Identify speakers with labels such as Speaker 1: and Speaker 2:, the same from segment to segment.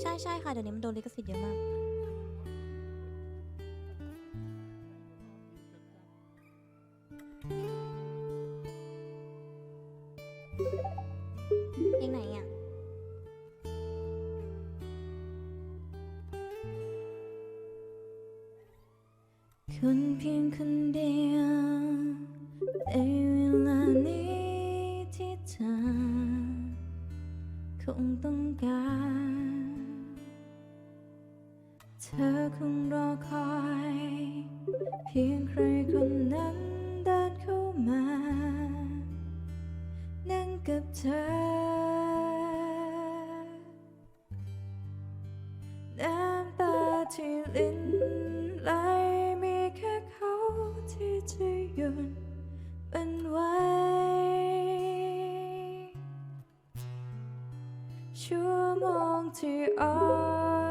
Speaker 1: ใช่ใช่ค่ะ เดี๋ยวนี้มันโดนลิขสิทธิ์เยอะมาก เพลงไหนอะ คุณเพียงคนเดียว งต้องการ เธอคงรอคอย เพียงใครคนนั้นเดินเข้ามา นั่งกับเธอ น้ำตาที่ลิ้นไหลมีแค่เขาที่จะหยุด ชั่วโมงที่อ่อ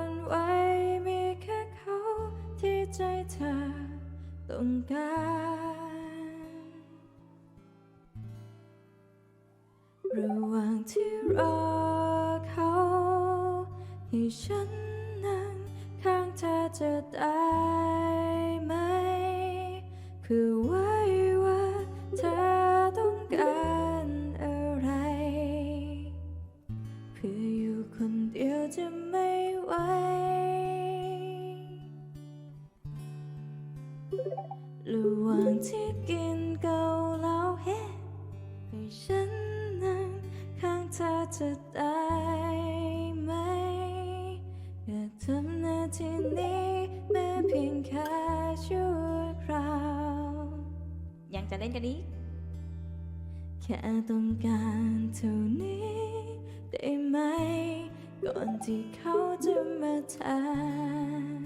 Speaker 1: นไหวมีแค่เขาที่ใจเธอต้องการระหว่างที่รอเขาให้ฉันนั่งข้างเธอจะได้ไหมเพื่อว่า ระหว่างที่กินเกาเหลาเฮ้ให้ฉันนั่งข้างเธอจะได้ไหมอยากทำหน้าที่นี้แม้เพียงแค่ชั่วคราว ยังจะเล่นกันอีกแค่ต้องการเท่านี้ ได้ไหม ก่อนที่เขาจะมาแทน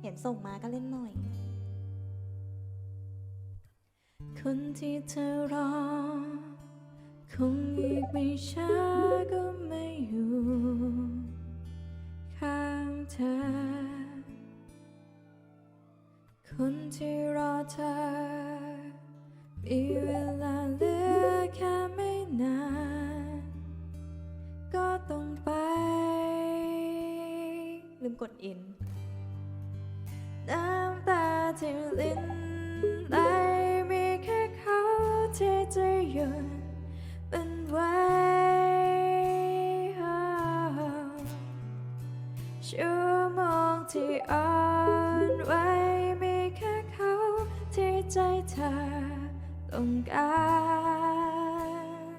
Speaker 1: เห็นส่งมาก็เล่นหน่อย คนที่เธอรอ คงอีกไม่ช้าก็ไม่อยู่ ข้างเธอ คนที่รอเธอ มีเวลาเหลือแค่ไม่นาน ก็ต้องไป ลืมกดอิน น้ำตาที่ลิ้น จะหยุดมันไว้ชั่วโมงที่อ่อนไหวมีแค่เขาที่ใจเธอต้องการ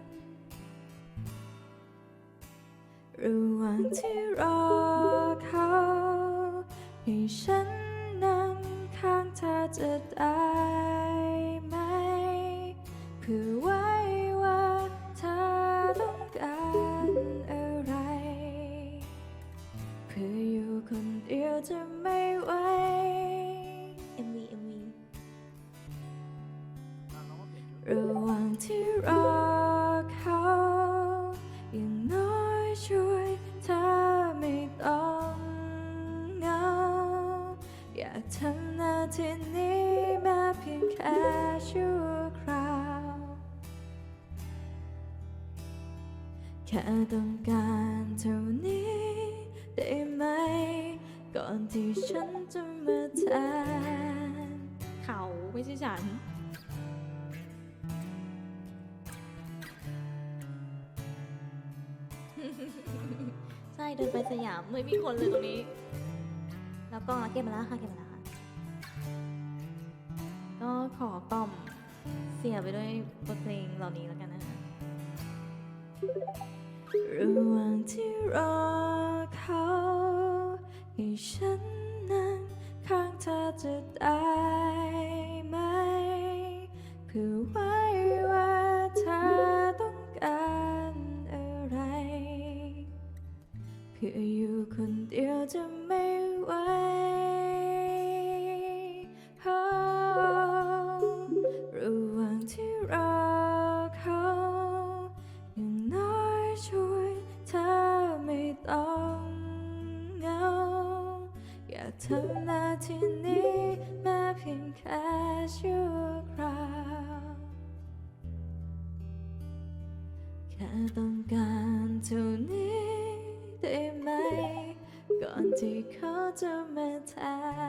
Speaker 1: ระหว่างที่รอ ระหว่างที่รอเขาอย่างน้อยช่วยเธอไม่ต้องเหงาอยากทำหน้าที่นี้แม้เพียงแค่ชั่วคราว แค่ต้องการเท่านี้ได้ไหม ก่อนที่ฉันจะมาแทนเขาไม่ใช่ฉัน ใช่เดินไปสยามไม่มีคนเลยตรงนี้ แล้วก็เก็บมาแล้วค่ะเก็บมาแล้วค่ะ ก็ขอกล่อมเสียไปด้วยบทเพลงเหล่านี้แล้วกันนะคะระหว่างที่รอเขาให้ฉันนั่งข้างเธอจะได้ไหมเพื่อว่า เพื่ออยู่คนเดียวจะไม่ไหวระหว่างที่รอเขาอย่างน้อยช่วยเธอไม่ต้องเหงาอยากทำหน้าที่นี้แม้เพียงแค่ชั่วคราวแค่ต้องการเท่านี้ ที่เขาจะมาแทน